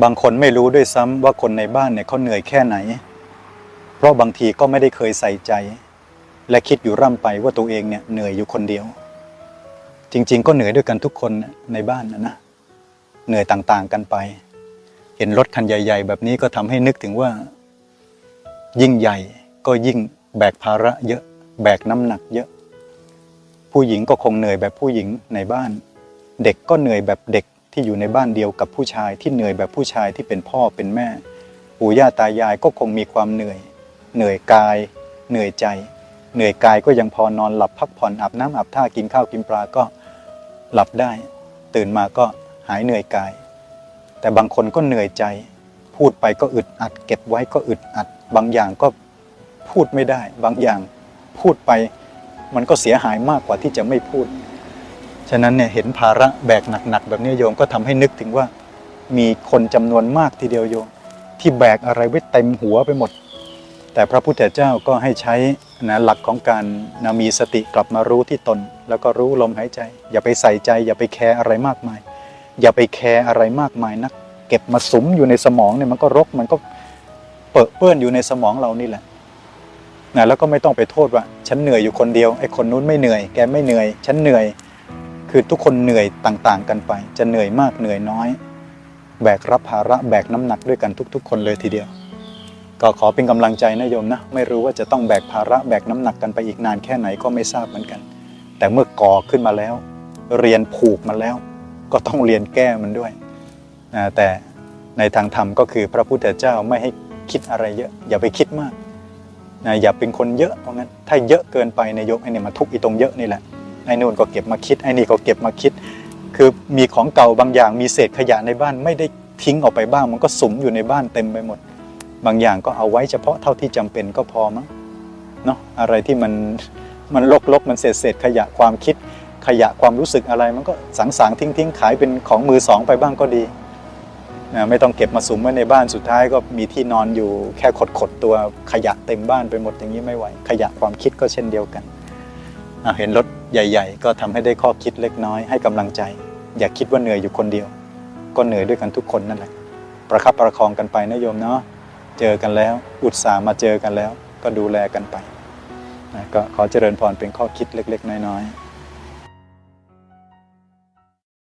บางคนไม่รู้ด้วยซ้ำว่าคนในบ้านเนี่ยเขาเหนื่อยแค่ไหน เพราะบางทีก็ไม่ได้เคยใส่ใจ และคิดอยู่ร่ำไปว่าตัวเองเนี่ยเหนื่อยอยู่คนเดียว จริง ๆ ก็เหนื่อยด้วยกันทุกคนในบ้านนะนะ เหนื่อยต่างๆกันไป เห็นรถคันใหญ่ ๆ แบบนี้ก็ทำให้นึกถึงว่า ยิ่งใหญ่ก็ยิ่งแบกภาระเยอะ แบกน้ำหนักเยอะ ผู้หญิงก็คงเหนื่อยแบบผู้หญิงในบ้าน เด็กก็เหนื่อยแบบเด็ก ที่อยู่ในบ้านเดียวกับผู้ชายที่เหนื่อยแบบผู้ชายที่เป็นพ่อเป็นแม่ ปู่ย่าตายายก็คงมีความเหนื่อย เหนื่อยกาย เหนื่อยใจ เหนื่อยกายก็ยังพอนอนหลับพักผ่อนอาบน้ำอาบท่ากินข้าวกินปลาก็หลับได้ ตื่นมาก็หายเหนื่อยกาย แต่บางคนก็เหนื่อยใจ พูดไปก็อึดอัด เก็บไว้ก็อึดอัด บางอย่างก็พูดไม่ได้ บางอย่างพูดไปมันก็เสียหายมากกว่าที่จะไม่พูด ฉะนั้นเนี่ยเห็นภาระแบกหนักๆแบบนี้โยมก็ทำให้นึกถึงว่า มีคนจำนวนมากทีเดียวโยม ที่แบกอะไรไว้เต็มหัวไปหมด แต่พระพุทธเจ้าก็ให้ใช้นะหลักของการนะมีสติกลับมารู้ที่ตน แล้วก็รู้ลมหายใจ อย่าไปใส่ใจ อย่าไปแคร์อะไรมากมาย อย่าไปแคร์อะไรมากมายนัก เก็บมาสุมอยู่ในสมองเนี่ยมันก็รกมันก็เปอะเปื้อนอยู่ในสมองเรานี่แหละนะแล้วก็ไม่ต้องไปโทษว่า ฉันเหนื่อยอยู่คนเดียวไอ้คนนู้นไม่เหนื่อย แกไม่เหนื่อย ฉันเหนื่อย คือทุกคนเหนื่อยต่างๆ กันไป จะเหนื่อยมากเหนื่อยน้อย แบกรับภาระแบกน้ำหนักด้วยกันทุก ๆ คนเลยทีเดียว ก็ขอเป็นกำลังใจนะโยมนะ ไม่รู้ว่าจะต้องแบกภาระแบกน้ำหนักกันไปอีกนานแค่ไหนก็ไม่ทราบเหมือนกัน แต่เมื่อก่อขึ้นมาแล้ว เรียนผูกมาแล้ว ก็ต้องเรียนแก้มันด้วยนะแต่ในทางธรรมก็คือพระพุทธเจ้าไม่ให้คิดอะไรเยอะ อย่าไปคิดมากนะอย่าเป็นคนเยอะเพราะงั้นถ้าเยอะเกินไปในยยกไอ้เนี่ยมาทุกข์อีตรงเยอะนี่แหละ ไอ้นู่นก็เก็บมาคิดไอ้นี่ก็เก็บมาคิด คือมีของเก่าบางอย่างมีเศษขยะในบ้านไม่ได้ทิ้งออกไปบ้าง มันก็สุมอยู่ในบ้านเต็มไปหมด บางอย่างก็เอาไว้เฉพาะเท่าที่จำเป็นก็พอมั้งเนาะอะไรที่มันมันลกลกๆมันเศษเศษขยะความคิดขยะความรู้สึกอะไรมันก็สังสางทิ้งทิ้งๆขายเป็นของมือสองไปบ้างก็ดีนะไม่ต้องเก็บมาสุมไว้ในบ้านสุดท้ายก็มีที่นอนอยู่แค่ขดขดๆตัวขยะเต็มบ้านไปหมดอย่างนี้ไม่ไหว ขยะความคิดก็เช่นเดียวกัน เห็นรถใหญ่ ๆ ก็ทำให้ได้ข้อคิดเล็กน้อยให้กำลังใจ อย่าคิดว่าเหนื่อยอยู่คนเดียว ก็เหนื่อยด้วยกันทุกคนนั่นแหละ ประคับประคองกันไปนะโยมเนาะเจอกันแล้ว อุตส่าห์มาเจอกันแล้ว ก็ดูแลกันไปนะก็ขอเจริญพรเป็นข้อคิดเล็ก ๆ น้อยๆ